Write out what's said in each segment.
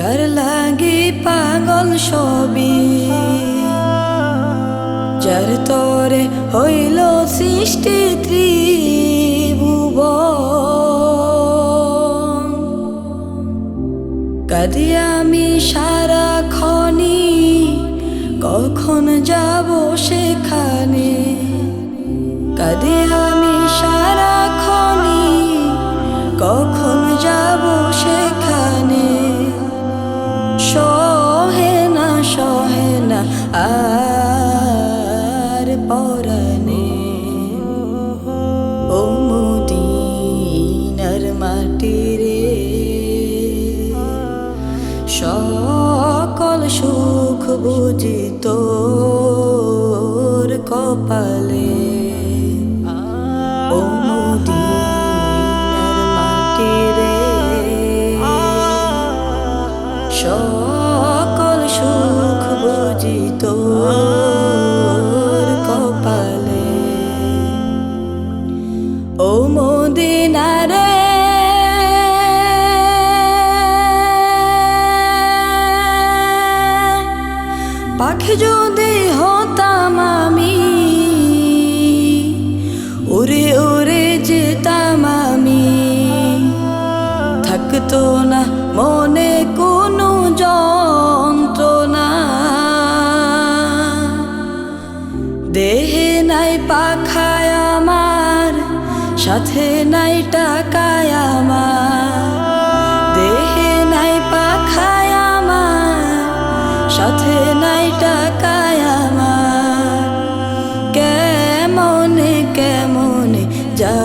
যার লাগে পাগল সবই। যার তরে হইল সৃষ্টি ত্রিভুবন। কাদি আমি সারা খনি কখন যাব সেখানে? কাদি আমি সারা খনি কখন যাব সেখানে বুঝি কপালে পাখি যদি হতাম আমি উড়ে উড়ে যেতাম আমি। থাকতো না মনে কোনো যন্ত্রণা। দেহে নাই পাখায় আমার, সাথে নাই টাকায় আমার।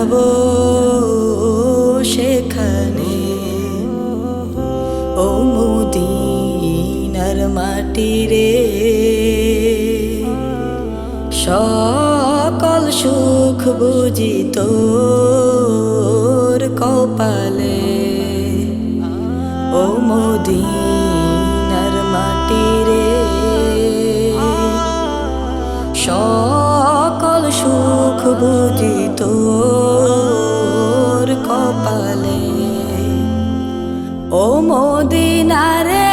যাব সেখানে। ও মুদিনার মাটি রে সকল সুখ বুঝি তোর কপালে। ও মদিনার মাটি রে সকল সুখ বুঝি তোর কপালে ও মদিনারে।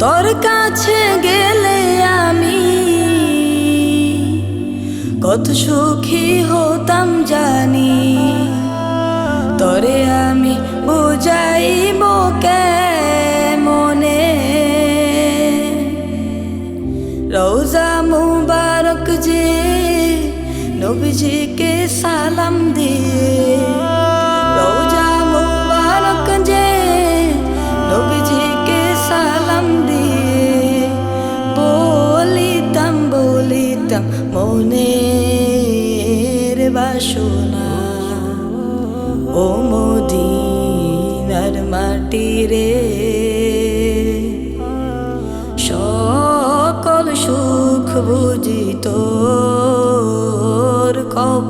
তোর কাছে গেলে আমি কত সুখী হতাম। নবীজিকে সালাম দিয়ে রোজা মুবারক যে নবীজিকে সালাম দিয়ে বলিতাম বলিতাম মনের বাসনা ও মদিনার মাটি রে সকল সুখ বুঝি তোর